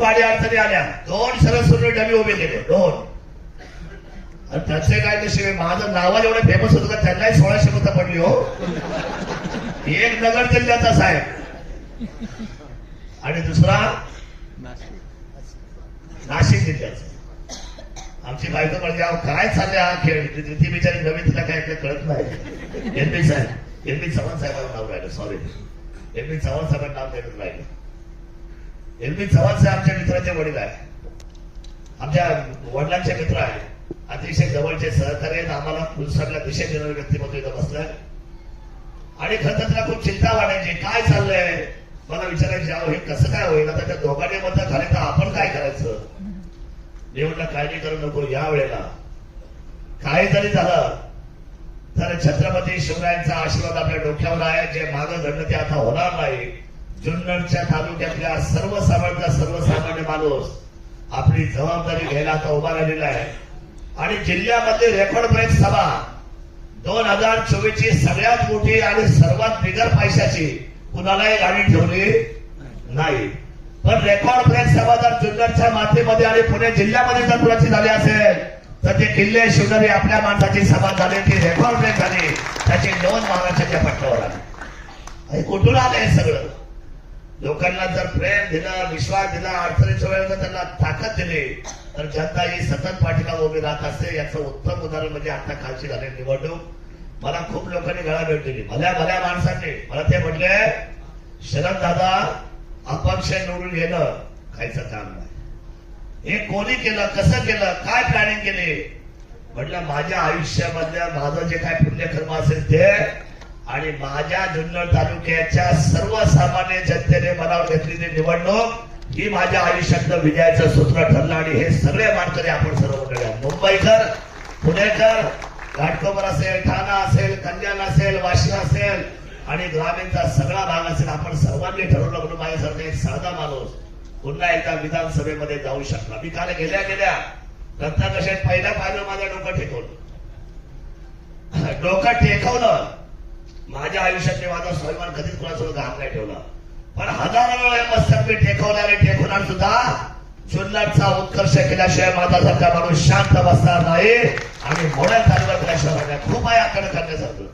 खूप आडी अडचणी आल्या. दोन सरस्वती डबे उभे केले. दोन. आणि त्याचे काय नशीब माझं नावा एवढं फेमस होतं का त्यांनाही सोळाशे मतं पडली हो. एक नगर जिल्ह्याचा साहेब. आणि दुसरा नाशिक जिल्ह्याचा. आमची बायको म्हणजे काय चालले हा खेळ? ती बिचारी नवीन तिला काय काय कळत नाही. एम पी साहेब एम पी चव्हाण साहेबांना नाव राहिलं सॉरी एम पी चव्हाण साहेबांना नाव देण्यात राहिलं. एन बी चव्हाण साहेब आमच्या मित्राचे वडील आहे आमच्या वडिलांचे मित्र आहे अतिशय जवळचे सहकार्य आम्हाला फुलसरला दिशा देणारे व्यक्तिमत्व इथं बसलंय. आणि खरं तर खूप चिंता वाटायची काय चाललंय? मला विचारायचे अहो हे कसं काय होईल? आता त्या दोघांनी मत झाले तर आपण काय करायचं? निवडणं काळजी करू नको. या वेळेला काय जरी झालं. तर छत्रपती शिवरायांचा आशीर्वाद आपल्या डोक्यावर आहे. जे मागं घडलं ते आता होणार नाही. जुन्नरच्या तालुक्यातल्या सर्वसामान्य सर्वसामान्य माणूस आपली जबाबदारी घ्यायला आता उभा राहिलेला आहे. आणि जिल्ह्यामध्ये रेकॉर्ड ब्रेक सभा. दोन हजार चोवीस ची सगळ्यात मोठी आणि सर्वात बिगर पैशाची कुणालाही गाडी ठेवली नाही. पण रेकॉर्ड ब्रेक सभा जर जुन्नरच्या मातीमध्ये आणि पुणे जिल्ह्यामध्ये जर कुणाची झाली असेल तर ते किल्ले शिवनेरी आपल्या माणसाची सभा झाली ती रेकॉर्ड ब्रेक झाली. त्याची नोंद महाराष्ट्राच्या पट्ट्यावर आली. कुठून आलं सगळं? लोकांना जर प्रेम दिला विश्वास दिला अडचणीच्या वेळेला त्यांना ताकद दिली तर जनता ही सतत पाठीला उभी राहत असते. याचं उत्तम उदाहरण म्हणजे आता खालची झाली निवडणूक. मला खूप लोकांनी गळा भेट दिली. भल्या भल्या माणसांनी. मला ते म्हटले शरद दादा अपक्ष निवडून येणं खायचं काम नाही. हे कोणी केलं? कसं केलं? काय प्लॅनिंग केली? म्हटलं माझ्या आयुष्यामधल्या माझं जे काय पुण्यकर्म असेल ते आणि माझ्या जुन्नर तालुक्याच्या सर्वसामान्य जनतेने मनावर घेतलेली निवडणूक ही माझ्या आयुष्यातलं विजयाचं सूत्र ठरलं आणि हे सगळे मानकरी आपण सर्व मंडळी मुंबईकर पुणेकर घाटकोपर असेल ठाणा असेल कल्याण असेल वाशी असेल आणि ग्रामीणचा सगळा भाग असेल आपण सर्वांनी ठरवलं म्हणून माझ्यासारखा एक साधा माणूस पुन्हा एकदा विधानसभेमध्ये जाऊ शकला. मी काल गेल्या गेल्या रत्नाकशात पहिल्या पाहिलं माझं डोकं टेकवलं डोकं टेकवलं माझ्या आयुष्यात माझा स्वाभिमान कधीच कुणासोबत घाम नाही ठेवला. पण हजारो वेळा मस्तक मी टेकवले आणि सुद्धा जुन्नरचा उत्कर्ष केल्याशिवाय माझ्यासारखा माणूस शांत बसणार नाही. आणि मोड्या चालवा केल्याशिवाय खूप आहे आकडे करण्यासारखं.